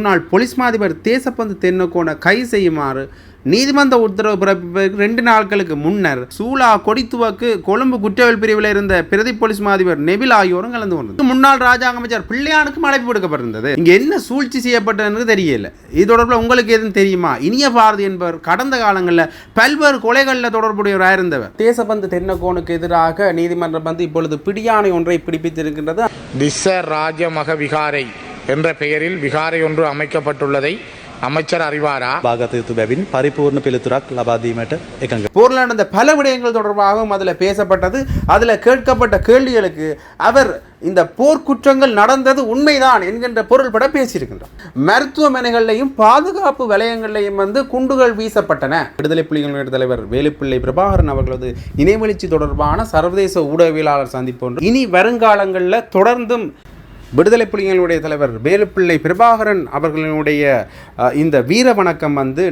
முன்னாள் போலீஸ் மாதிபர் தேசப்பந்து தென்னக்கோனை கைது செய்யுமாறு நீதிமன்ற உத்தரவு பிறப்பிப்பதற்கு ரெண்டு நாட்களுக்கு முன்னர் சூலா கொடித்துவக்கு கொழும்பு குற்றவியல் பிரிவில் இருந்த பிரதி போலீஸ் மாதிபர் நெபில் ஆகியோரும் கலந்து கொண்டது. முன்னாள் ராஜாங்க அமைச்சர் பிள்ளையானுக்கும் அழைப்பு விடுக்கப்பட்டிருந்தது. இங்க என்ன சூழ்ச்சி செய்யப்பட்டது தெரியல. இது தொடர்பில் உங்களுக்கு எதுவும் தெரியுமா? இனிய பாரதி என்பவர் கடந்த காலங்களில் பல்வேறு கொலைகளில் தொடர்புடையவராக இருந்தவர் தேசபந்து தென்னக்கோனுக்கு எதிராக நீதிமன்றம் வந்து இப்பொழுது பிடியாணை ஒன்றை பிடிப்பித்திருக்கின்றது. திச ராஜமக விகாரை என்ற பெயரில் விகாரை ஒன்று அமைக்கப்பட்டுள்ளதை அமைச்சர் அறிவாரா? பாகத்து பரிபூர்ண பிலுத்துராக் லபாதீமேட்ட ஏகங்க போரில் நடந்த பல விடயங்கள் தொடர்பாகவும் அதில் பேசப்பட்டது. அதில் கேட்கப்பட்ட கேள்விகளுக்கு அவர் இந்த போர்க்குற்றங்கள் நடந்தது உண்மைதான் என்கின்ற பொருள்பட பேசியிருக்கின்றார். மருத்துவமனைகள்லையும் பாதுகாப்பு வலயங்கள்லையும் வந்து குண்டுகள் வீசப்பட்டன. விடுதலை புலிகளின் தலைவர் வேலுப்பிள்ளை பிரபாகரன் அவர்களது நினைவெழுச்சி தொடர்பான சர்வதேச ஊடகவியலாளர் சந்திப்பு இனி வருங்காலங்களில் தொடர்ந்தும் விடுதலை புலிகளுடைய தலைவர் வேலுப்பிள்ளை பிரபாகரன் அவர்களினுடைய இந்த வீர வணக்கம் வந்து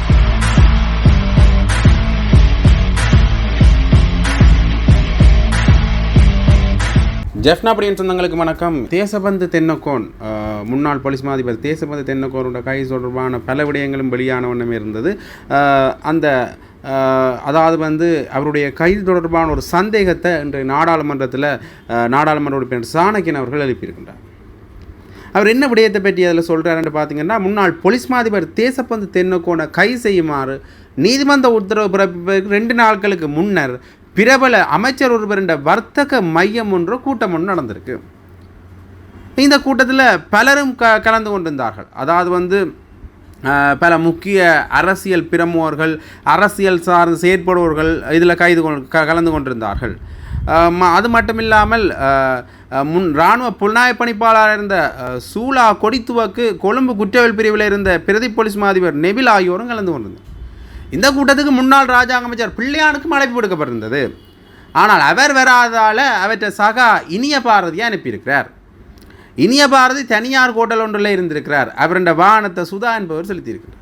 ஜெஃப்னா அப்படின் சொந்தங்களுக்கு வணக்கம். தேசபந்து தென்னக்கோன் முன்னாள் போலீஸ் மாதிபர் தேசபந்து தென்னக்கோனோட கைது தொடர்பான பல விடயங்களும் வெளியான ஒன்றுமே இருந்தது. அந்த அதாவது வந்து அவருடைய கைது தொடர்பான ஒரு சந்தேகத்தை இன்று நாடாளுமன்றத்தில் நாடாளுமன்ற உறுப்பினர் சாணக்கியன் அவர்கள் எழுப்பியிருக்கின்றார். அவர் என்ன விடயத்தை பற்றி அதில் சொல்கிறாருன்னு பார்த்தீங்கன்னா முன்னாள் போலீஸ் மாதிபர் தேசப்பந்து தென்னக்கோனை கை செய்யுமாறு நீதிமன்ற உத்தரவு பிறப்பிற்கு ரெண்டு நாட்களுக்கு முன்னர் பிரபல அமைச்சர் ஒருவருடைய வர்த்தக மையம் ஒன்று கூட்டம் ஒன்று நடந்திருக்கு. இந்த கூட்டத்தில் பலரும் க கலந்து கொண்டிருந்தார்கள். அதாவது வந்து பல முக்கிய அரசியல் பிரமுகர்கள் அரசியல் சார்ந்து செயற்படுபவர்கள் இதில் கைது கலந்து கொண்டிருந்தார்கள். அது மட்டும் இல்லாமல் முன் இராணுவ புலனாய்வு பணிப்பாளராக இருந்த சூலா கொடித்துவக்கு கொழும்பு குற்றவியல் பிரிவில் இருந்த பிரதி போலீஸ் மாதிபர் நெபில் ஆகியோரும் கலந்து கொண்டிருந்தார் இந்த கூட்டத்துக்கு முன்னாள் ராஜாங்க அமைச்சர் பிள்ளையானுக்கும் அழைப்பு விடுக்கப்பட்டிருந்தது. ஆனால் அவர் வராதால் அவற்றை சகா இனிய பாரதியை அனுப்பியிருக்கிறார். இனிய பாரதி தனியார் ஹோட்டல் ஒன்றில் இருந்திருக்கிறார். அவருடைய வாகனத்தை சுதா என்பவர் செலுத்தியிருக்கிறார்.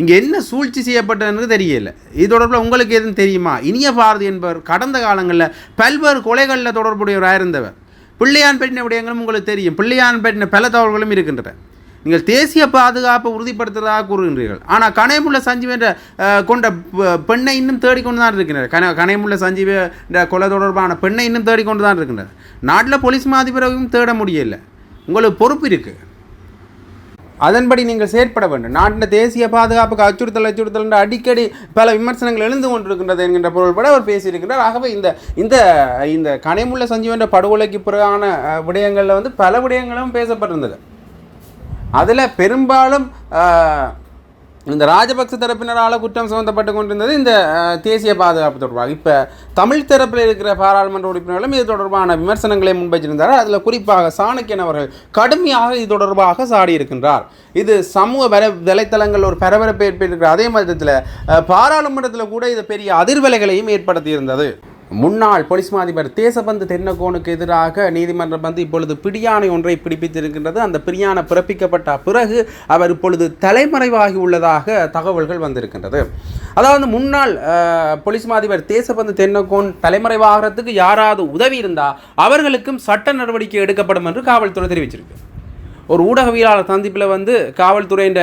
இங்கே என்ன சூழ்ச்சி செய்யப்பட்டதுன்னு தெரியல. இது தொடர்பில் உங்களுக்கு எதுவும் தெரியுமா? இனிய பாரதி என்பவர் கடந்த காலங்களில் பல்வேறு கொலைகளில் தொடர்புடையவராக இருந்தவர். பிள்ளையான் பற்றின விடயங்களும் உங்களுக்கு தெரியும். பிள்ளையான் பற்றின பல தகவல்களும் இருக்கின்றன. நீங்கள் தேசிய பாதுகாப்பை உறுதிப்படுத்துவதாக கூறுகின்றீர்கள். ஆனால் கனைமுள்ள சஞ்சீவ் என்ற கொண்ட பெண்ணை இன்னும் தேடிக்கொண்டு தான் இருக்கின்றனர். கன கனைமுள்ள சஞ்சீவ் என்ற கொலை தொடர்பான பெண்ணை இன்னும் தேடிக்கொண்டு தான் இருக்கின்றனர். நாட்டில் போலீஸ் மாதிபரையும் தேட முடியலை. உங்களுக்கு பொறுப்பு இருக்குது அதன்படி நீங்கள் செயற்பட வேண்டும். நாட்டின் தேசிய பாதுகாப்புக்கு அச்சுறுத்தல் அச்சுறுத்தல் என்று அடிக்கடி பல விமர்சனங்கள் எழுந்து கொண்டிருக்கின்றது என்கின்ற பொருள்பட அவர் பேசியிருக்கிறார். ஆகவே இந்த இந்த இந்த கனைமுள்ள சஞ்சீவ் என்ற படுகொலைக்கு பிறகான விடயங்களில் வந்து பல விடயங்களும் பேசப்பட்டிருந்தது. அதில் பெரும்பாலும் இந்த ராஜபக்ச தரப்பினரால் குற்றம் சுமத்தப்பட்டு கொண்டிருந்தது இந்த தேசிய பாதுகாப்பு தொடர்பாக. இப்போ தமிழ் தரப்பில் இருக்கிற பாராளுமன்ற உறுப்பினர்களும் இது தொடர்பான விமர்சனங்களை முன்வைச்சிருந்தார் அதில் குறிப்பாக சாணக்கியன் அவர்கள் கடுமையாக இது தொடர்பாக சாடியிருக்கின்றார். இது சமூக வர வலைத்தளங்கள் ஒரு பரபரப்பை ஏற்பட்டிருக்கிற அதே மாதிரி பாராளுமன்றத்தில் கூட இது பெரிய அதிர்வலைகளையும் ஏற்படுத்தியிருந்தது. முன்னாள் போலீஸ் மாதிபர் தேசபந்து தென்னகோனுக்கு எதிராக நீதிமன்றம் வந்து இப்பொழுது பிடியாணை ஒன்றை பிடிப்பித்திருக்கின்றது. அந்த பிரியாணை பிறப்பிக்கப்பட்ட பிறகு அவர் இப்பொழுது தலைமறைவாகி உள்ளதாக தகவல்கள் வந்திருக்கின்றது. அதாவது முன்னாள் போலீஸ் மாதிபர் தேசபந்து தென்னகோன் தலைமறைவாகிறதுக்கு யாராவது உதவி இருந்தால் அவர்களுக்கும் சட்ட நடவடிக்கை எடுக்கப்படும் என்று காவல்துறை தெரிவிச்சிருக்கு. ஒரு ஊடகவியலாளர் சந்திப்பில் வந்து காவல்துறையின்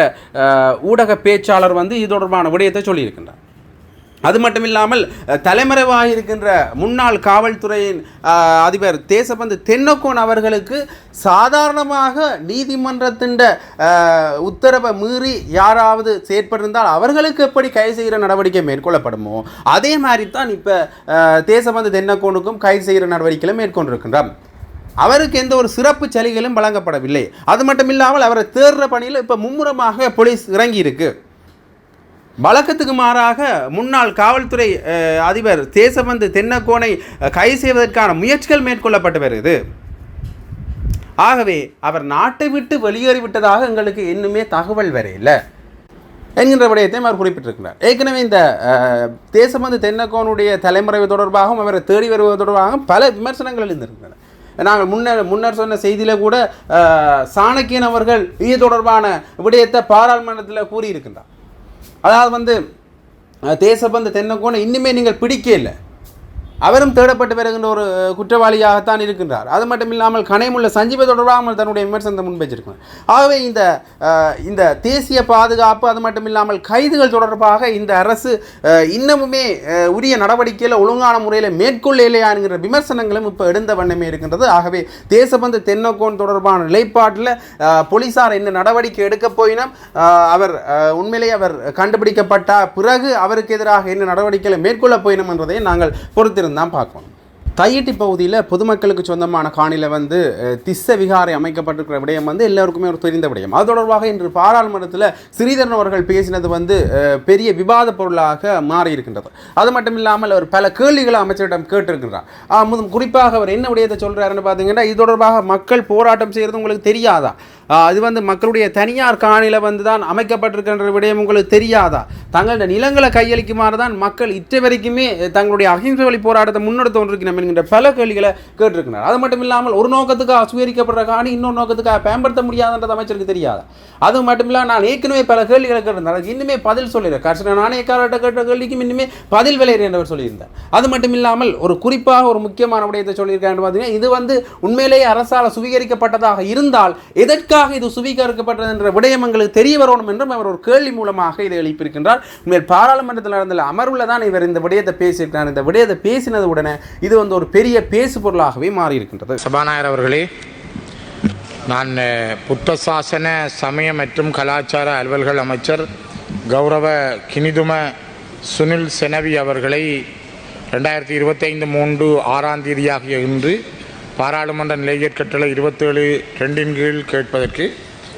ஊடக பேச்சாளர் வந்து இது தொடர்பான விடயத்தை சொல்லியிருக்கின்றார். அது மட்டும் இல்லாமல் தலைமறைவாக இருக்கின்ற முன்னாள் காவல்துறையின் அதிபர் தேசபந்து தென்னக்கோன் அவர்களுக்கு சாதாரணமாக நீதிமன்றத்தின் உத்தரவை மீறி யாராவது செயற்பட்டிருந்தால் அவர்களுக்கு எப்படி கைது செய்கிற நடவடிக்கை மேற்கொள்ளப்படுமோ அதே மாதிரி தான் இப்போ தேசபந்து தென்னக்கோனுக்கும் கைது செய்கிற நடவடிக்கைகளை மேற்கொண்டிருக்கின்றார் அவருக்கு எந்த ஒரு சிறப்பு சலுகைகளும் வழங்கப்படவில்லை. அது மட்டும் இல்லாமல் அவரை தேடுற பணியில் இப்போ மும்முரமாக போலீஸ் இறங்கியிருக்கு. வழக்கத்துக்கு மாறாக முன்னாள் காவல்துறை அஹ், அதிபர் தேசபந்து தென்னக்கோனை கைது செய்வதற்கான முயற்சிகள் மேற்கொள்ளப்பட்டு வருகிறது. ஆகவே அவர் நாட்டை விட்டு வெளியேறிவிட்டதாக எங்களுக்கு இன்னுமே தகவல் வரையில்லை என்கின்ற விடயத்தையும் அவர் குறிப்பிட்டிருக்கிறார். ஏற்கனவே இந்த தேசபந்து தென்னக்கோனுடைய தலைமுறை தொடர்பாகவும் அவரை தேடி வருவது தொடர்பாகவும் பல விமர்சனங்கள் எழுந்திருக்கின்றன. நாங்கள் முன்னர் முன்னர் சொன்ன செய்தியில் கூட சாணக்கியன் அவர்கள் இது தொடர்பான விடயத்தை பாராளுமன்றத்தில் கூறியிருக்கின்றார். அதாவது வந்து தேசப்பந்த தேசபந்து தென்னக்கோனை இன்னுமே நீங்கள் பிடிக்க இல்லை. அவரும் தேடப்பட்டு வருகின்ற ஒரு குற்றவாளியாகத்தான் இருக்கின்றார். அது மட்டும் இல்லாமல் கனைமுள்ள சஞ்சீவ தொடர்பாக தன்னுடைய விமர்சனத்தை முன்வைச்சிருக்கிறார். ஆகவே இந்த இந்த தேசிய பாதுகாப்பு அது மட்டும் இல்லாமல் கைதுகள் தொடர்பாக இந்த அரசு இன்னமுமே உரிய நடவடிக்கையில் ஒழுங்கான முறையில் மேற்கொள்ள இல்லையா என்கிற விமர்சனங்களும் இப்போ எழுந்த வண்ணமே இருக்கின்றது. ஆகவே தேசபந்து தென்னக்கோன் தொடர்பான நிலைப்பாட்டில் போலீஸார் போலீசார் என்ன நடவடிக்கை எடுக்க போயினும் அவர் உண்மையிலேயே அவர் கண்டுபிடிக்கப்பட்ட பிறகு அவருக்கு எதிராக என்ன நடவடிக்கைகளை மேற்கொள்ள போயினும் என்றதை நாங்கள் பொறுத்திருந்தோம். தான் பார்க்கணும். தையிட்டி பகுதியில் பொதுமக்களுக்கு சொந்தமான காணியில் வந்து திஸ்ஸ விகாரை அமைக்கப்பட்டிருக்கிற விடயம் வந்து எல்லாருக்குமே ஒரு தெரிந்த விடயம். அது தொடர்பாக இன்று பாராளுமன்றத்தில் ஸ்ரீதரன் அவர்கள் பேசினது வந்து பெரிய விவாத பொருளாக மாறி இருக்கின்றது அது மட்டும் இல்லாமல் அவர் பல கேள்விகளை அமைச்சரிடம் கேட்டிருக்கிறார் ஆஹ், முதல் குறிப்பாக அவர் என்ன விடயத்தை சொல்கிறாருன்னு பார்த்தீங்கன்னா இது தொடர்பாக மக்கள் போராட்டம் செய்கிறது உங்களுக்கு தெரியாதா? அது வந்து மக்களுடைய தனியார் காணியில் வந்து தான் அமைக்கப்பட்டிருக்கின்ற விடயம் உங்களுக்கு தெரியாதா? தங்களுடைய நிலங்களை கையளிக்குமாறு தான் மக்கள் இற்றை வரைக்குமே தங்களுடைய அகிம்சை வழி போராட்டத்தை முன்னெடுத்து கொண்டிருக்கணும் என்கின்ற பல கேள்விகளை கேட்டிருக்கிறார். அது மட்டும் இல்லாமல் ஒரு நோக்கத்துக்காக சுவீகரிக்கப்படுற காணி இன்னொரு நோக்கத்துக்காக பயன்படுத்த முடியாதுன்றது அமைச்சருக்கு தெரியாதா? அது மட்டும் இல்லாமல் நான் ஏற்கனவே பல கேள்விகளை கேட்டிருந்தேன். அதுக்கு இன்னுமே பதில் சொல்லிடுறேன். கர்ஷன நாணயக்காரர்கிட்ட கேட்ட கேள்விக்கும் இன்னுமே பதில் விளையிற என்றவர் சொல்லியிருந்தார். அது மட்டும் இல்லாமல் ஒரு குறிப்பாக ஒரு முக்கியமான விடயத்தை சொல்லியிருக்கேன் பார்த்தீங்கன்னா இது வந்து உண்மையிலேயே அரசால் சுவீகரிக்கப்பட்டதாக இருந்தால் எதற்காக இது சுவீகரிக்கப்பட்டது என்ற விடயம் எங்களுக்கு தெரிய வரணும் என்றும் அவர் ஒரு கேள்வி மூலமாக இதை எழுப்பியிருக்கின்றார். உண்மையில் பாராளுமன்றத்தில் நடந்த அமர்வில் தான் இவர் இந்த விடயத்தை பேசியிருக்கிறார். இந்த விடயத்தை பேசினது உடனே இது வந்து ஒரு பெரிய பேசு பொருளாகவே மாறி இருக்கின்றது சபாநாயகர் அவர்களே நான் புத்தசாசன புத்த சாசன சமய மற்றும் கலாச்சார அலுவல்கள் அமைச்சர் கௌரவ கினிதும சுனில் செனவி அவர்களை ரெண்டாயிரத்தி இருபத்தைந்து மூன்று ஆறாம் தேதியாகிய இன்று பாராளுமன்ற நிலையற் கட்டளை இருபத்தேழு ரெண்டின் கீழ் கேட்பதற்கு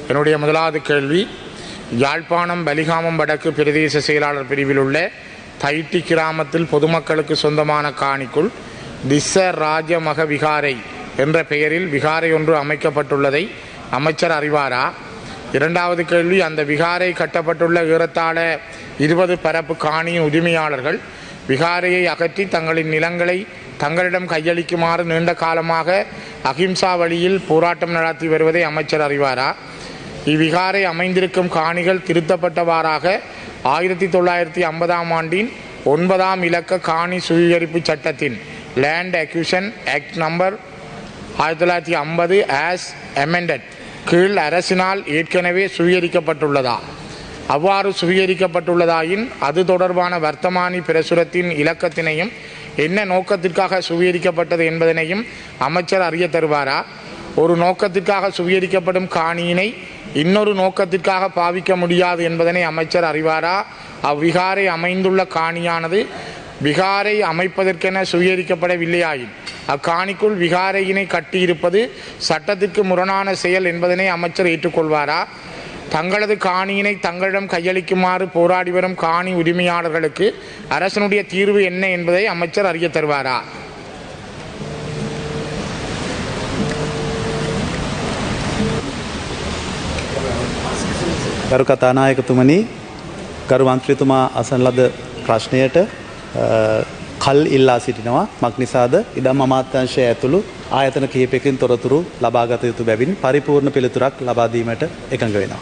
என்னுடைய முதலாவது கேள்வி யாழ்ப்பாணம் பலிகாமம் வடக்கு பிரதேச செயலாளர் பிரிவில் உள்ள தைட்டி கிராமத்தில் பொதுமக்களுக்கு சொந்தமான காணிக்குள் திஸ்ஸ ராஜமக விகாரை என்ற பெயரில் விகாரை ஒன்று அமைக்கப்பட்டுள்ளதை அமைச்சர் அறிவாரா? இரண்டாவது கேள்வி அந்த விகாரை கட்டப்பட்டுள்ள ஏறத்தாழ இருபது பரப்பு காணியின் உரிமையாளர்கள் விகாரையை அகற்றி தங்களின் நிலங்களை தங்களிடம் கையளிக்குமாறு நீண்ட காலமாக அகிம்சா வழியில் போராட்டம் நடத்தி வருவதை அமைச்சர் அறிவாரா? இவ்விகாரை அமைந்திருக்கும் காணிகள் திருத்தப்பட்டவாறாக ஆயிரத்தி தொள்ளாயிரத்தி ஐம்பதாம் ஆண்டின் ஒன்பதாம் இலக்க காணி சுவீகரிப்பு சட்டத்தின் லேண்ட் அக்யூஷன் ஆக்ட் நம்பர் ஆயிரத்தி தொள்ளாயிரத்தி ஐம்பது ஆஸ் எமெண்டட் கீழ் அரசினால் ஏற்கனவே சுவீகரிக்கப்பட்டுள்ளதா அவ்வாறு சுவீகரிக்கப்பட்டுள்ளதாயின் அது தொடர்பான வர்த்தமானி பிரசுரத்தின் இலக்கத்தினையும் என்ன நோக்கத்திற்காக சுவீகரிக்கப்பட்டது என்பதனையும் அமைச்சர் அறிய தருவாரா? ஒரு நோக்கத்திற்காக சுவீகரிக்கப்படும் காணியினை இன்னொரு நோக்கத்திற்காக பாவிக்க முடியாது என்பதனை அமைச்சர் அறிவாரா? அவ்விகாரை அமைந்துள்ள காணியானது விகாரை அமைப்பதற்கென சுவீகரிக்கப்படவில்லையாயின் அக்காணிக்குள் விகாரையினை கட்டியிருப்பது சட்டத்திற்கு முரணான செயல் என்பதனை அமைச்சர் ஏற்றுக்கொள்வாரா? தங்களது காணியினை தங்களிடம் கையளிக்குமாறு போராடி வரும் காணி உரிமையாளர்களுக்கு அரசனுடைய தீர்வு என்ன என்பதை அமைச்சர் அறிய தருவாரா ගරු කතානායකතුමනි ගරු මන්ත්‍රීතුමා අසන ලද ප්‍රශ්නයට අ, කල් ඉල්ලා සිටිනවා මක්නිසාද ඉඩම් අමාත්‍යංශය ඇතුළු ආයතන කිහිපයකින් තොරතුරු ලබාගත යුතු බැවින් පරිපූර්ණ පිළිතුරක් ලබාදීමට එකඟ වෙනවා.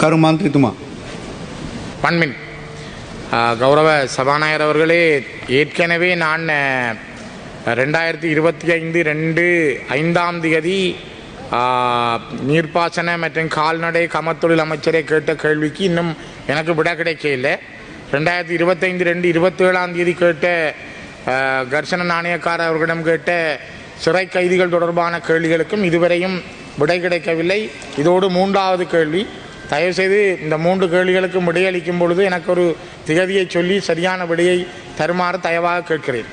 கரு மாந்திரித்துமா பன்மின் கௌரவ சபாநாயகர் அவர்களே ஏற்கனவே நான் ரெண்டாயிரத்தி இருபத்தி ஐந்து ரெண்டு ஐந்தாம் தேதி நீர்ப்பாசன மற்றும் கால்நடை கமத்தொழில் அமைச்சரை கேட்ட கேள்விக்கு இன்னும் எனக்கு விட கிடைக்கல ரெண்டாயிரத்தி இருபத்தைந்து ரெண்டு இருபத்தேழாம் தேதி கேட்ட கர்ஷன நாணயக்கார அவர்களிடம் கேட்ட சிறை கைதிகள் தொடர்பான கேள்விகளுக்கும் இதுவரையும் விடை கிடைக்கவில்லை. இதோடு மூன்றாவது கேள்வி. தயவுசெய்து இந்த மூன்று கேள்விகளுக்கும் விடையளிக்கும் பொழுது எனக்கு ஒரு திகதியை சொல்லி சரியான விடையை தருமாறு தயவாக கேட்கிறேன்.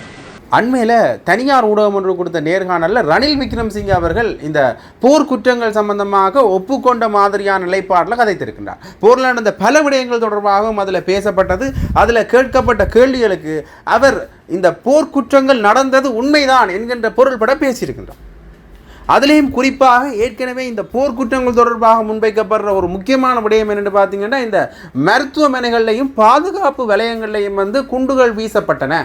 அண்மையில் தனியார் ஊடகம் ஒன்று கொடுத்த நேர்காணலில் ரணில் விக்ரம்சிங்கே அவர்கள் இந்த போர் குற்றங்கள் சம்பந்தமாக ஒப்புக்கொண்ட மாதிரியான நிலைப்பாட்டில் கதைத்திருக்கின்றார். போரில் நடந்த பல விடயங்கள் தொடர்பாகவும் அதில் பேசப்பட்டது அதில் கேட்கப்பட்ட கேள்விகளுக்கு அவர் இந்த போர்க்குற்றங்கள் நடந்தது உண்மைதான் என்கின்ற பொருள்பட பேசியிருக்கின்றார். அதுலேயும் குறிப்பாக ஏற்கனவே இந்த போர்க்குற்றங்கள் தொடர்பாக முன்வைக்கப்படுற ஒரு முக்கியமான விடயம் என்னென்னு பார்த்தீங்கன்னா இந்த மருத்துவமனைகள்லையும் பாதுகாப்பு வலயங்கள்லையும் வந்து குண்டுகள் வீசப்பட்டன.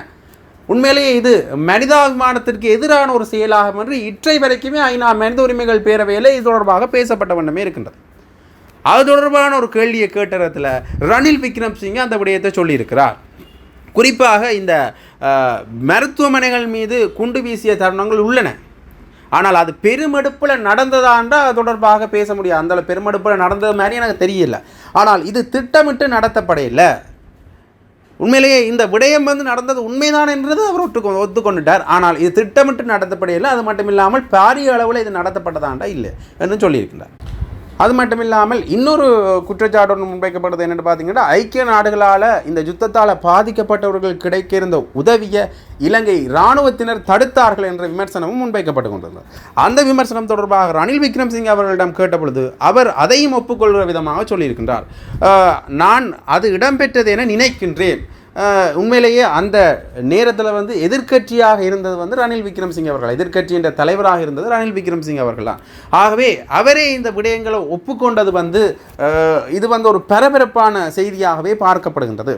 உண்மையிலேயே இது மனிதாபிமானத்திற்கு எதிரான ஒரு செயலாகும் என்று இற்றை வரைக்குமே ஐநா மனித உரிமைகள் பேரவையில் இது தொடர்பாக பேசப்பட்ட வண்ணமே இருக்கின்றது. அது தொடர்பான ஒரு கேள்வியை கேட்ட இடத்துல ரணில் விக்ரம்சிங்கே அந்த விடயத்தை சொல்லியிருக்கிறார். குறிப்பாக இந்த மருத்துவமனைகள் மீது குண்டு வீசிய தருணங்கள் உள்ளன. ஆனால் அது பெருமெடுப்பில் நடந்ததாண்டா அது தொடர்பாக பேச முடியாது. அந்த பெருமெடுப்பில் நடந்தது மாதிரி எனக்கு தெரியல. ஆனால் இது திட்டமிட்டு நடத்தப்படையில்லை உண்மையிலேயே இந்த விடயம் வந்து நடந்தது உண்மைதான் என்றது அவர் ஒட்டு ஒத்துக்கொண்டுட்டார். ஆனால் இது திட்டமிட்டு நடத்தப்படையில அது மட்டும் இல்லாமல் பாரிய அளவில் இது நடத்தப்பட்டதாண்டா இல்லை. என்று சொல்லியிருக்கிறார் அது மட்டும் இல்லாமல் இன்னொரு குற்றச்சாட்டு ஒன்று முன்வைக்கப்படுது என்னென்னு பார்த்தீங்கன்னா ஐக்கிய நாடுகளால் இந்த யுத்தத்தால் பாதிக்கப்பட்டவர்கள் கிடைக்க இருந்த உதவியை இலங்கை இராணுவத்தினர் தடுத்தார்கள் என்ற விமர்சனமும் முன்வைக்கப்பட்டு கொண்டிருந்தது அந்த விமர்சனம் தொடர்பாக ரணில் விக்ரம்சிங் அவர்களிடம் கேட்டபொழுது அவர் அதையும் ஒப்புக்கொள்கிற விதமாக சொல்லியிருக்கின்றார். நான் அது இடம்பெற்றது என நினைக்கின்றேன். உண்மையிலேயே அந்த நேரத்தில் வந்து எதிர்க்கட்சியாக இருந்தது வந்து ரணில் விக்ரம்சிங் அவர்கள். எதிர்க்கட்சி என்ற தலைவராக இருந்தது ரணில் விக்ரம்சிங் அவர்கள் தான். ஆகவே அவரே இந்த விடயங்களை ஒப்புக்கொண்டது வந்து இது வந்து ஒரு பரபரப்பான செய்தியாகவே பார்க்கப்படுகின்றது.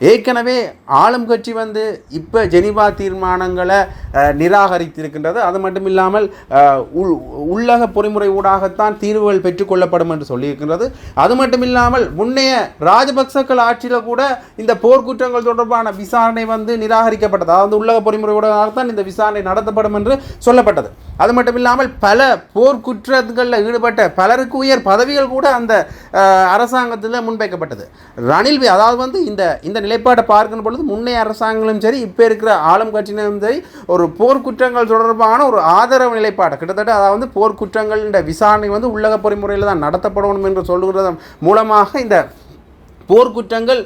ஏற்கனவே ஆளும் கட்சி வந்து இப்போ ஜெனிவா தீர்மானங்களை நிராகரித்திருக்கின்றது. அது மட்டும் இல்லாமல் உள் உள்ளக பொறிமுறை ஊடாகத்தான் தீர்வுகள் பெற்றுக்கொள்ளப்படும் என்று சொல்லியிருக்கின்றது. அது மட்டும் இல்லாமல் முன்னைய ராஜபக்சக்கள் ஆட்சியில் கூட இந்த போர்க்குற்றங்கள் தொடர்பான விசாரணை வந்து நிராகரிக்கப்பட்டது. அதாவது உள்ளக பொறிமுறை ஊடாகத்தான் இந்த விசாரணை நடத்தப்படும் என்று சொல்லப்பட்டது. அது மட்டும் இல்லாமல் பல போர்க்குற்றங்களில் ஈடுபட்ட பலருக்கு உயர் பதவிகள் கூட அந்த அரசாங்கத்தில் முன்வைக்கப்பட்டது. ரணில் அதாவது வந்து இந்த இந்த நிலைப்பாட்டை பார்க்கும் பொழுது முன்னைய அரசாங்கங்களும் சரி இப்போ இருக்கிற ஆளும் கட்சியினரும் சரி ஒரு போர்க்குற்றங்கள் தொடர்பான ஒரு ஆதரவு நிலைப்பாடு கிட்டத்தட்ட அதாவது போர்க்குற்றங்கள் விசாரணை வந்து உள்ளக பொறிமுறையில் தான் நடத்தப்படணும் என்று சொல்லுகிறது மூலமாக இந்த போர்க்குற்றங்கள்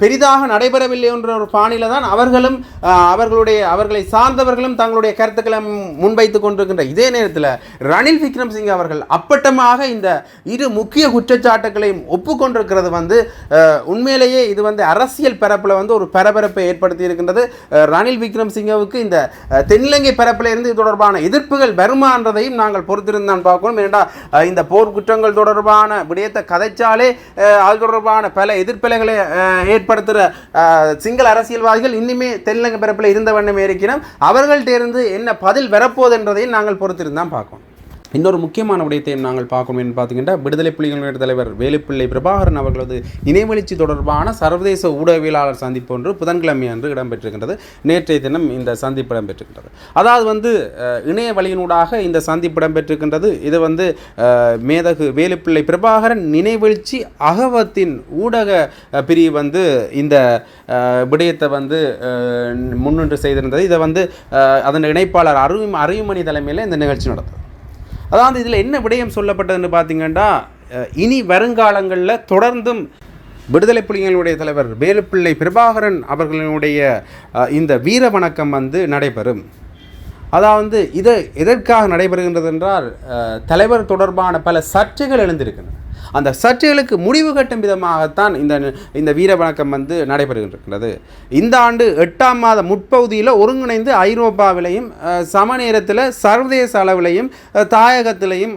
பெரிதாக நடைபெறவில்லை என்ற ஒரு பாணியில் தான் அவர்களும் அவர்களுடைய அவர்களை சார்ந்தவர்களும் தங்களுடைய கருத்துக்களை முன்வைத்து கொண்டிருக்கின்ற இதே நேரத்தில் ரணில் விக்ரம்சிங் அவர்கள் அப்பட்டமாக இந்த இரு முக்கிய குற்றச்சாட்டுகளையும் ஒப்புக்கொண்டிருக்கிறது வந்து உண்மையிலேயே இது வந்து அரசியல் பரப்பில் வந்து ஒரு பரபரப்பை ஏற்படுத்தி இருக்கின்றது. ரணில் விக்ரம்சிங்கவுக்கு இந்த தென்னிலங்கை பரப்பில் இருந்து இது தொடர்பான எதிர்ப்புகள் வருமானதையும் நாங்கள் பொறுத்திருந்தான் பார்க்கணும். ஏனென்றா இந்த போர்க்குற்றங்கள் தொடர்பான விடயத்தை கதைச்சாலே அது தொடர்பான பல எதிர்ப்பலைகளை ஏற்படுத்துகிற சிங்கள அரசியல்வாதிகள் இன்னுமே தென்னக பிறப்பில் இருந்த வண்ணமே இருக்கிறோம் அவர்கள்ட்ட இருந்து என்ன பதில் வரப்போகுது என்றதையும் நாங்கள் பொறுத்திருந்தான் பார்க்கணும். இன்னொரு முக்கியமான விடயத்தையும் நாங்கள் பார்க்கணும் என்று பார்த்தீங்கன்னா விடுதலை புலிகளின் தலைவர் வேலுப்பிள்ளை பிரபாகரன் அவர்களது நினைவெழுச்சி தொடர்பான சர்வதேச ஊடகவியலாளர் சந்திப்பு ஒன்று புதன்கிழமை அன்று இடம்பெற்றிருக்கின்றது. நேற்றைய தினம் இந்த சந்திப்பு இடம்பெற்றிருக்கின்றது. அதாவது வந்து இணைய வழியினூடாக இந்த சந்திப்பு இடம்பெற்றிருக்கின்றது. இது வந்து மேதகு வேலுப்பிள்ளை பிரபாகரன் நினைவெழுச்சி அகவத்தின் ஊடக பிரிவு வந்து இந்த விடயத்தை வந்து முன்னின்று செய்திருந்தது. இதை வந்து அதன் இணைப்பாளர் அருவி அறிவுமணி தலைமையில் இந்த நிகழ்ச்சி நடந்தது. அதாவது இதில் என்ன விடயம் சொல்லப்பட்டதுன்னு பார்த்தீங்கன்னா இனி வருங்காலங்களில் தொடர்ந்தும் விடுதலை புலிகளுடைய தலைவர் வேலுப்பிள்ளை பிரபாகரன் அவர்களினுடைய இந்த வீர வணக்கம் வந்து நடைபெறும். அதாவது இது எதற்காக நடைபெறுகின்றது என்றால் தலைவர் தொடர்பான பல சர்ச்சைகள் எழுந்திருக்கின்றன. அந்த சர்ச்சைகளுக்கு முடிவு கட்டும் விதமாகத்தான் இந்த இந்த வீர வணக்கம் வந்து நடைபெறுகின்றது இந்த ஆண்டு எட்டாம் மாத முற்பகுதியில் ஒருங்கிணைந்து ஐரோப்பாவிலையும் சம நேரத்தில் சர்வதேச அளவிலையும் தாயகத்திலையும்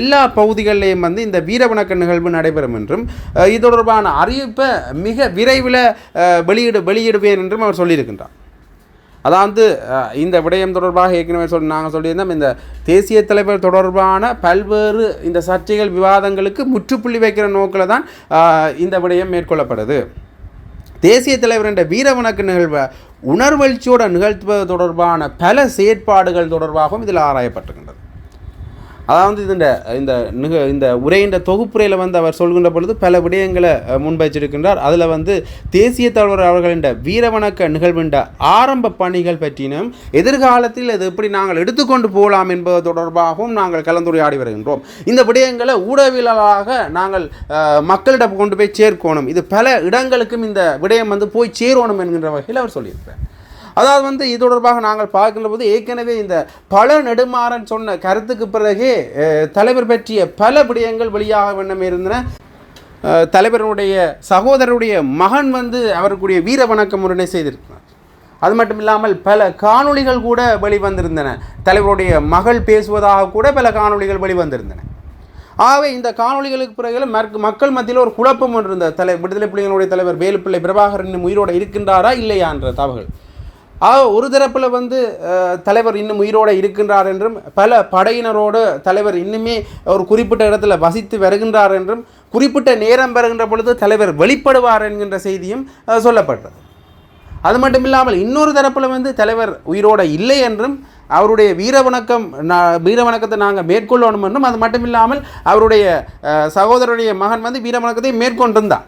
எல்லா பகுதிகளிலையும் வந்து இந்த வீர வணக்க நிகழ்வு நடைபெறும் என்றும் இது தொடர்பான அறிவிப்பை மிக விரைவில் வெளியிடு வெளியிடுவேன் என்றும் அவர் சொல்லியிருக்கின்றார். அதாவது இந்த விடயம் தொடர்பாக ஏற்கனவே சொல்லி நாங்கள் சொல்லியிருந்தோம் இந்த தேசிய தலைவர் தொடர்பான பல்வேறு இந்த சர்ச்சைகள் விவாதங்களுக்கு முற்றுப்புள்ளி வைக்கிற நோக்கில் தான் இந்த விடயம் மேற்கொள்ளப்படுது. தேசிய தலைவர் என்ற வீரவணக்கு நிகழ்வை உணர்வெழுச்சியோட நிகழ்த்துவது தொடர்பான பல செயற்பாடுகள் தொடர்பாகவும் இதில் ஆராயப்பட்டிருக்கின்றது. அதாவது இந்த இந்த நிக இந்த உரையின் தொகுப்புரையில் வந்து அவர் சொல்கின்ற பொழுது பல விடயங்களை முன்வைச்சிருக்கின்றார் அதில் வந்து தேசிய தலைவர் அவர்களின் வீரவணக்க நிகழ்வின்ற ஆரம்ப பணிகள் பற்றினும் எதிர்காலத்தில் அது எப்படி நாங்கள் எடுத்துக்கொண்டு போகலாம் என்பது தொடர்பாகவும் நாங்கள் கலந்துரையாடி வருகின்றோம். இந்த விடயங்களை ஊடகவியலாளராக நாங்கள் மக்களிடம் கொண்டு போய் சேர்க்கணும். இது பல இடங்களுக்கும் இந்த விடயம் வந்து போய் சேரணும் என்கின்ற வகையில் அவர் சொல்லியிருக்கிறார். அதாவது வந்து இது தொடர்பாக நாங்கள் பார்க்கின்ற போது ஏற்கனவே இந்த பல நெடுமாறன் சொன்ன கருத்துக்கு பிறகே தலைவர் பற்றிய பல விடயங்கள் வெளியாக வண்ணம் இருந்தன. தலைவருடைய சகோதரருடைய மகன் வந்து அவருக்குரிய வீர வணக்கம் முறையை செய்திருக்கிறார். அது மட்டும் இல்லாமல் பல காணொளிகள் கூட வெளிவந்திருந்தன. தலைவருடைய மகள் பேசுவதாக கூட பல காணொளிகள் வெளிவந்திருந்தன. ஆகவே இந்த காணொலிகளுக்கு பிறகு மக்- மக்கள் மத்தியில் ஒரு குழப்பம் ஒன்று இருந்த தலை விடுதலை புலிகளுடைய தலைவர் வேலுப்பிள்ளை பிரபாகரன் உயிரோடு இருக்கின்றாரா இல்லையா என்ற தகவல் ஆக ஒரு தரப்பில் வந்து தலைவர் இன்னும் உயிரோடு இருக்கின்றார் என்றும் பல படையினரோடு தலைவர் இன்னுமே ஒரு குறிப்பிட்ட இடத்துல வசித்து வருகின்றார் என்றும் குறிப்பிட்ட நேரம் பெறுகின்ற பொழுது தலைவர் வெளிப்படுவார் என்கின்ற செய்தியும் சொல்லப்பட்டது. அது மட்டும் இல்லாமல் இன்னொரு தரப்பில் வந்து தலைவர் உயிரோட இல்லை என்றும் அவருடைய வீரவணக்கம் வீரவணக்கத்தை நாங்கள் மேற்கொள்ளணும் என்றும் அது மட்டும் இல்லாமல் அவருடைய சகோதரருடைய மகன் வந்து வீரவணக்கத்தை மேற்கொண்டிருந்தார்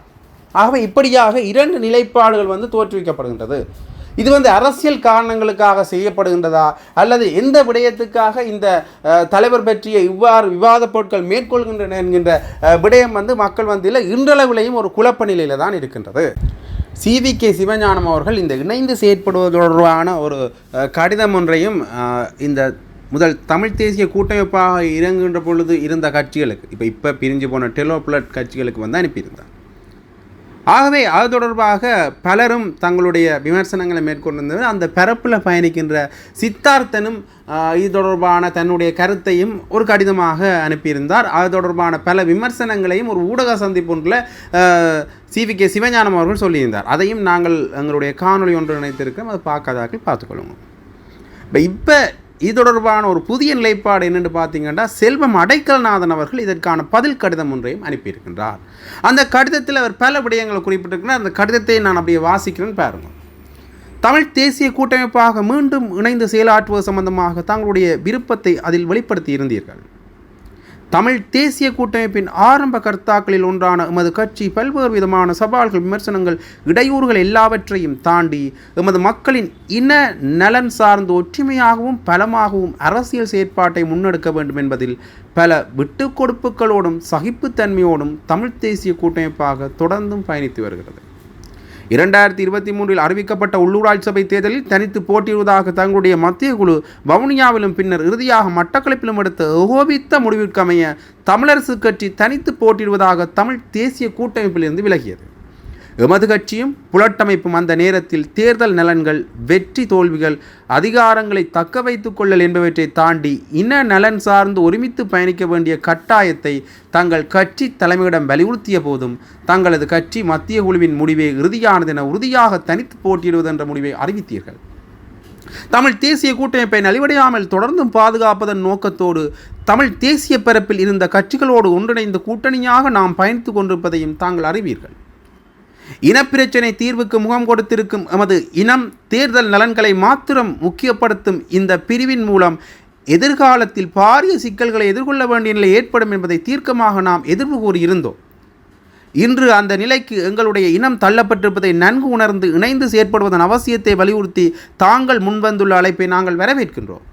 ஆகவே இப்படியாக இரண்டு நிலைப்பாடுகள் வந்து தோற்றுவிக்கப்படுகின்றது. இது வந்து அரசியல் காரணங்களுக்காக செய்யப்படுகின்றதா? அல்லது எந்த விடயத்துக்காக இந்த தலைவர் பற்றிய இவ்வாறு விவாத பொருட்கள் மேற்கொள்கின்றன என்கின்ற விடயம் வந்து மக்கள் மத்தியில் இன்றளவிலையும் ஒரு குழப்ப நிலையில தான் இருக்கின்றது. சிவி கே சிவஞானம் அவர்கள் இந்த இணைந்து செயற்படுவது தொடர்பான ஒரு கடிதம் ஒன்றையும் இந்த முதல் தமிழ் தேசிய கூட்டமைப்பாக இறங்குகின்ற பொழுது இருந்த கட்சிகளுக்கு இப்போ இப்போ பிரிஞ்சு போன டெலோப்ளட் கட்சிகளுக்கு வந்து அனுப்பியிருந்தார். ஆகவே அது தொடர்பாக பலரும் தங்களுடைய விமர்சனங்களை மேற்கொண்டிருந்தவர் அந்த பரப்பில் பயணிக்கின்ற சித்தார்த்தனும் இது தொடர்பான தன்னுடைய கருத்தையும் ஒரு கடிதமாக அனுப்பியிருந்தார். அது தொடர்பான பல விமர்சனங்களையும் ஒரு ஊடக சந்திப்பொன்றில் சிவி கே. சிவஞானம் அவர்கள் சொல்லியிருந்தார். அதையும் நாங்கள் எங்களுடைய காணொளி ஒன்று நினைத்திருக்கிறோம் அதை பார்க்காதாக்கள் பார்த்துக்கொள்ளுங்க. இப்போ இப்போ இது தொடர்பான ஒரு புதிய நிலைப்பாடு என்னென்னு பார்த்தீங்கன்னா செல்வம் அடைக்கல்நாதன் அவர்கள் இதற்கான பதில் கடிதம் ஒன்றையும் அனுப்பியிருக்கின்றார். அந்த கடிதத்தில் அவர் பல விடயங்களை குறிப்பிட்டிருக்கிறார். அந்த கடிதத்தை நான் அப்படியே வாசிக்கிறேன்னு பாருங்க. தமிழ் தேசிய கூட்டமைப்பாக மீண்டும் இணைந்து செயலாற்றுவது சம்பந்தமாக தங்களுடைய விருப்பத்தை அதில் வெளிப்படுத்தி இருந்தீர்கள் தமிழ் தேசிய கூட்டமைப்பின் ஆரம்ப கர்த்தாக்களில் ஒன்றான எமது கட்சி பல்வேறு விதமான சவால்கள் விமர்சனங்கள் இடையூறுகள் எல்லாவற்றையும் தாண்டி எமது மக்களின் இன நலன் சார்ந்த ஒற்றுமையாகவும் பலமாகவும் அரசியல் செயற்பாட்டை முன்னெடுக்க வேண்டும் என்பதில் பல விட்டுக் கொடுப்புகளோடும் சகிப்புத்தன்மையோடும் தமிழ் தேசிய கூட்டமைப்பாக தொடர்ந்தும் பயணித்து வருகிறது. இரண்டாயிரத்தி இருபத்தி மூன்றில் அறிவிக்கப்பட்ட உள்ளூராட்சி சபை தேர்தலில் தனித்து போட்டியிடுவதாக தங்களுடைய மத்திய குழு வவுனியாவிலும் பின்னர் இறுதியாக மட்டக்களப்பிலும் எடுத்த ஏகோபித்த முடிவிற்கமைய தமிழரசு கட்சி தனித்து போட்டியிடுவதாக தமிழ் தேசிய கூட்டமைப்பிலிருந்து விலகியது. எமது கட்சியும் புலட்டமைப்பும் அந்த நேரத்தில் தேர்தல் நலன்கள் வெற்றி தோல்விகள் அதிகாரங்களை தக்க வைத்துக் கொள்ளல் என்பவற்றை தாண்டி இன நலன் சார்ந்து ஒருமித்து பயணிக்க வேண்டிய கட்டாயத்தை தங்கள் கட்சி தலைமையிடம் வலியுறுத்திய போதும் தங்களது கட்சி மத்திய குழுவின் முடிவே இறுதியானது என உறுதியாக தனித்து போட்டியிடுவதென்ற முடிவை அறிவித்தீர்கள். தமிழ் தேசிய கூட்டமைப்பை நலிவடையாமல் தொடர்ந்தும் பாதுகாப்பதன் நோக்கத்தோடு தமிழ் தேசிய பரப்பில் இருந்த கட்சிகளோடு ஒன்றிணைந்த கூட்டணியாக நாம் பயணித்துக் கொண்டிருப்பதையும் தாங்கள் அறிவீர்கள். இனப்பிரச்சினை தீர்வுக்கு முகம் கொடுத்திருக்கும் எமது இனம் தேர்தல் நலன்களை மாத்திரம் முக்கியப்படுத்தும் இந்த பிரிவின் மூலம் எதிர்காலத்தில் பாரிய சிக்கல்களை எதிர்கொள்ள வேண்டிய நிலை ஏற்படும் என்பதை தீர்க்கமாக நாம் எதிர்வு கூறியிருந்தோம். இன்று அந்த நிலைக்கு எங்களுடைய இனம் தள்ளப்பட்டிருப்பதை நன்கு உணர்ந்து இணைந்து செயற்படுவதன் அவசியத்தை வலியுறுத்தி தாங்கள் முன்வந்துள்ள அழைப்பை நாங்கள் வரவேற்கின்றோம்.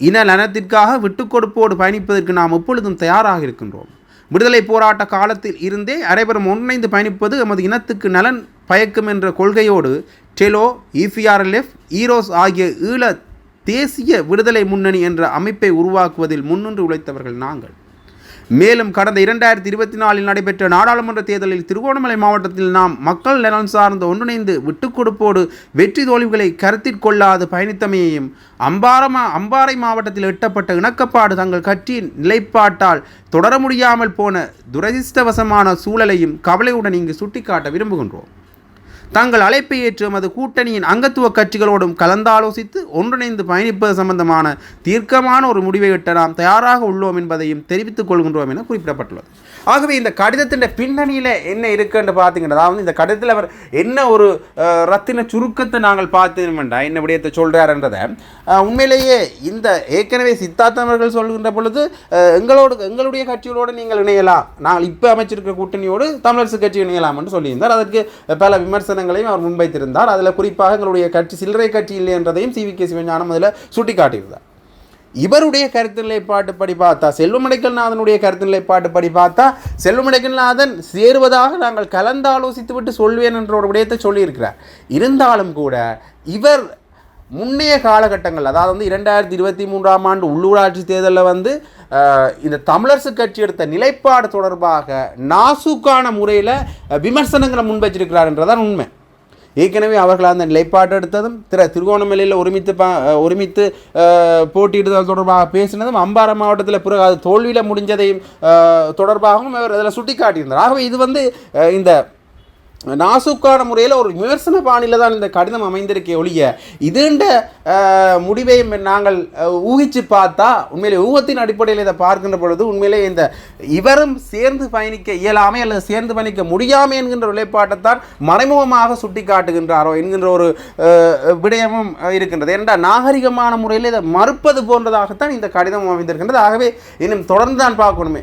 இன நலத்திற்காக விட்டுக்கொடுப்போடு பயணிப்பதற்கு நாம் எப்பொழுதும் தயாராக இருக்கின்றோம். விடுதலை போராட்ட காலத்தில் இருந்தே அனைவரும் ஒன்றிணைந்து பயணிப்பது எமது இனத்துக்கு நலன் பயக்கும் என்ற கொள்கையோடு டெலோ இபிஆர்எல்எஃப் ஈரோஸ் ஆகிய ஈழ தேசிய விடுதலை முன்னணி என்ற அமைப்பை உருவாக்குவதில் முன்னின்று உழைத்தவர்கள் நாங்கள். மேலும் கடந்த இரண்டாயிரத்தி இருபத்தி நாலில் நடைபெற்ற நாடாளுமன்ற தேர்தலில் திருகோணமலை மாவட்டத்தில் நாம் மக்கள் நலன் சார்ந்த ஒன்றிணைந்து விட்டுக்கொடுப்போடு வெற்றி தோல்விகளை கருத்தில் கொள்ளாது பயணித்தமையையும் அம்பாரமா அம்பாறை மாவட்டத்தில் எட்டப்பட்ட இணக்கப்பாடு தங்கள் கட்சியின் நிலைப்பாட்டால் தொடர முடியாமல் போன துரதிர்ஷ்டவசமான சூழலையும் கவலையுடன் இங்கு சுட்டிக்காட்ட விரும்புகின்றோம். தங்கள் அழைப்பை ஏற்று எமது கூட்டணியின் அங்கத்துவ கட்சிகளோடும் கலந்தாலோசித்து ஒன்றிணைந்து பயணிப்பது சம்பந்தமான தீர்க்கமான ஒரு முடிவை எட்ட நாம் தயாராக உள்ளோம் என்பதையும் தெரிவித்துக் கொள்கின்றோம் என குறிப்பிடப்பட்டுள்ளது. ஆகவே இந்த கடிதத்தின் பின்னணியில் என்ன இருக்குன்னு பார்த்தீங்கன்னா அதாவது இந்த கடிதத்தில் அவர் என்ன ஒரு ரத்தின சுருக்கத்தை நாங்கள் பார்த்தோம்டா என்ன விடயத்தை சொல்கிறாருன்றதை உண்மையிலேயே இந்த ஏற்கனவே சித்தார்த்தம் அவர்கள் சொல்கின்ற பொழுது எங்களோடு எங்களுடைய கட்சிகளோடு நீங்கள் இணையலாம். நாங்கள் இப்போ அமைச்சிருக்க கூட்டணியோடு தமிழரசு கட்சி இணையலாம் என்று சொல்லியிருந்தார். அதற்கு பல விமர்சனங்களையும் அவர் முன்வைத்திருந்தார். அதில் குறிப்பாக எங்களுடைய கட்சி சில்லறை கட்சி இல்லை என்றதையும் சி வி கே சிவஞானம் அதில் சுட்டிக்காட்டியிருந்தார். இவருடைய கருத்து நிலைப்பாட்டுப்படி பார்த்தா செல்வமடைக்கல்நாதனுடைய கருத்து நிலைப்பாட்டுப்படி பார்த்தா செல்வமடைக்கல்நாதன் சேருவதாக நாங்கள் கலந்தாலோசித்து விட்டு சொல்வேன் என்ற ஒரு விடயத்தை சொல்லியிருக்கிறார். இருந்தாலும் கூட இவர் முன்னைய காலகட்டங்கள் அதாவது வந்து இரண்டாயிரத்தி இருபத்தி மூன்றாம் ஆண்டு உள்ளூராட்சி தேர்தலில் வந்து இந்த தமிழரசு கட்சி எடுத்த நிலைப்பாடு தொடர்பாக நாசூக்கான முறையில் விமர்சனங்களை முன்வச்சிருக்கிறார் என்றதான் உண்மை. ஏற்கனவே அவர்கள் அந்த நிலைப்பாடு எடுத்ததும் திரு திருகோணமலையில் ஒருமித்து பா ஒருமித்து போட்டியிடுதல் தொடர்பாக பேசினதும் அம்பாறை மாவட்டத்தில் பிறகு அது தோல்வியில் முடிஞ்சதையும் தொடர்பாகவும் அவர் அதில் சுட்டிக்காட்டியிருந்தார். ஆகவே இது வந்து இந்த நாசுக்கான முறையில் ஒரு விமர்சன பாணியில் தான் இந்த கடிதம் அமைந்திருக்கே ஒழிய இதுண்ட முடிவை நாங்கள் ஊகிச்சு பார்த்தா உண்மையிலே ஊகத்தின் அடிப்படையில் இதை பார்க்கின்ற பொழுது உண்மையிலே இந்த இவரும் சேர்ந்து பயணிக்க இயலாமை அல்லது சேர்ந்து பயணிக்க முடியாமை என்கின்ற நிலைப்பாட்டைத்தான் மறைமுகமாக சுட்டி காட்டுகின்றாரோ என்கின்ற ஒரு விடயமும் இருக்கின்றது. ஏனென்றால் நாகரிகமான முறையில் இதை மறுப்பது போன்றதாகத்தான் இந்த கடிதம் அமைந்திருக்கின்றது. ஆகவே இன்னும் தொடர்ந்து தான் பார்க்கணுமே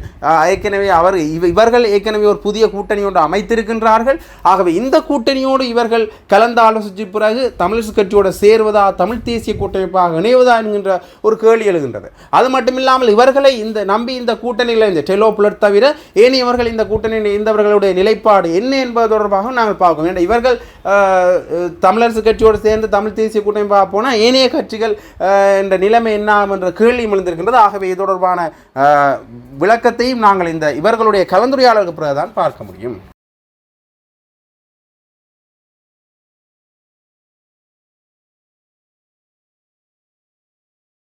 ஏற்கனவே அவர் இவர்கள் ஏற்கனவே ஒரு புதிய கூட்டணி ஒன்று அமைத்திருக்கின்றார்கள். ஆகவே இந்த கூட்டணியோடு இவர்கள் கலந்து ஆலோசித்த பிறகு தமிழிசு கட்சியோட சேர்வதா தமிழ் தேசிய கூட்டமைப்பாக இணைவதா என்கின்ற ஒரு கேள்வி எழுகின்றது. அது மட்டுமில்லாமல் இவர்களை இந்த நம்பி இந்த கூட்டணியில் இந்த டெலோ புலர் தவிர ஏனையவர்கள் இந்த கூட்டணியில் இருந்தவர்களுடைய நிலைப்பாடு என்ன என்பது தொடர்பாக நாங்கள் பார்க்கணும் ஏன்னா இவர்கள் தமிழரசு கட்சியோடு சேர்ந்து தமிழ் தேசிய கூட்டமைப்பாக போனால் ஏனைய கட்சிகள் என்ற நிலைமை என்ன என்ற கேள்வி எழுந்திருக்கின்றது. ஆகவே இது தொடர்பான விளக்கத்தையும் நாங்கள் இந்த இவர்களுடைய கலந்துரையாடலுக்கு பிறகுதான் பார்க்க முடியும்.